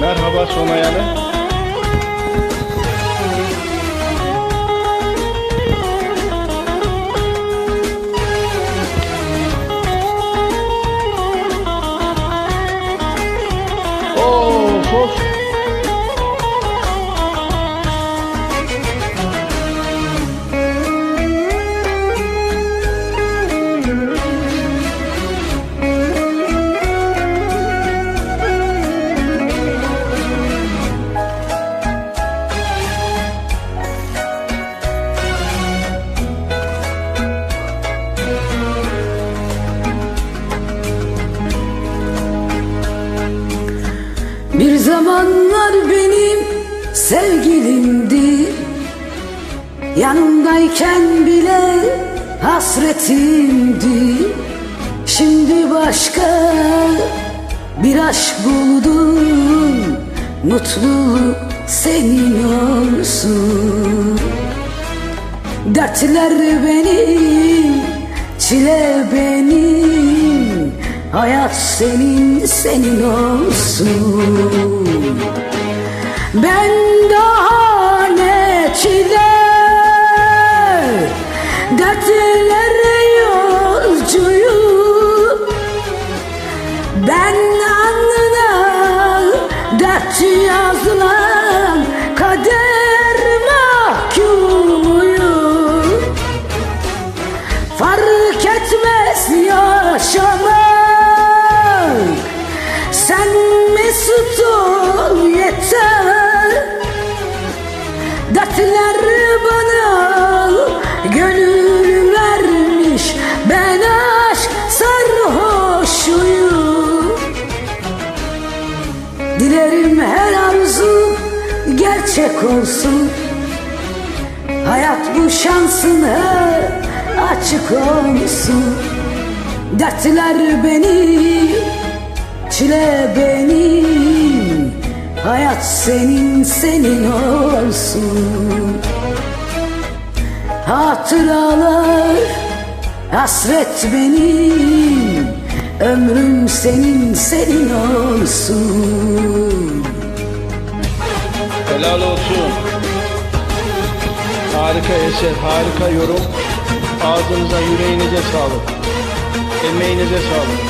Merhaba Sonay Hanım. Zamanlar benim sevgilimdi. Yanımdayken bile hasretimdi. Şimdi başka bir aşk buldum. Mutluluk senin olsun. Dertler benim, çile benim Hayat senin, senin olsun. Ben daha ne çile Dertlere yolcuyum. Ben alnına dert yazılan gerçek olsun Hayat bu şansına açık olsun. Dertler benim, çile benim Hayat senin, senin olsun. Hatıralar, hasret benim Ömrüm senin, senin olsun Helal olsun. Harika eser, harika yorum. Ağzınıza, yüreğinize sağlık. Emeğinize sağlık.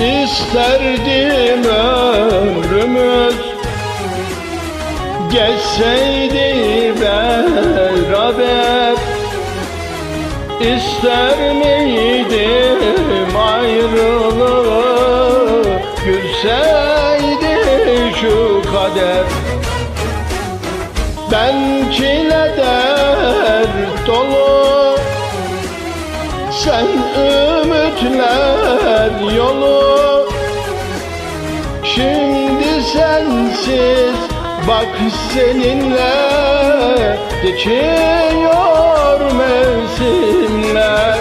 İsterdim ömrümüz Geçseydi beraber. İster miydim ayrılığı Gülseydi şu kader? Ben çile dert dolu sen ümitler yolu. Şimdi sensiz bak seninle Geçiyor mevsimler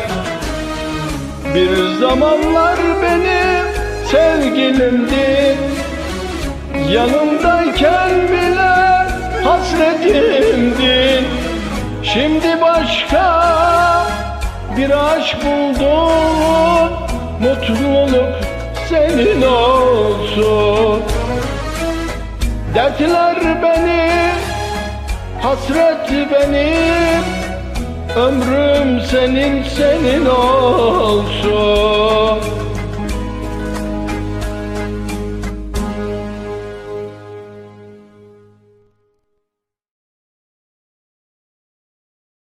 Bir zamanlar benim sevgilimdi. Yanımdayken bile hasretimdin Şimdi başka bir aşk buldun. Mutluluk senin olsun. Dertler beni Hasret benim. Ömrüm senin senin olsun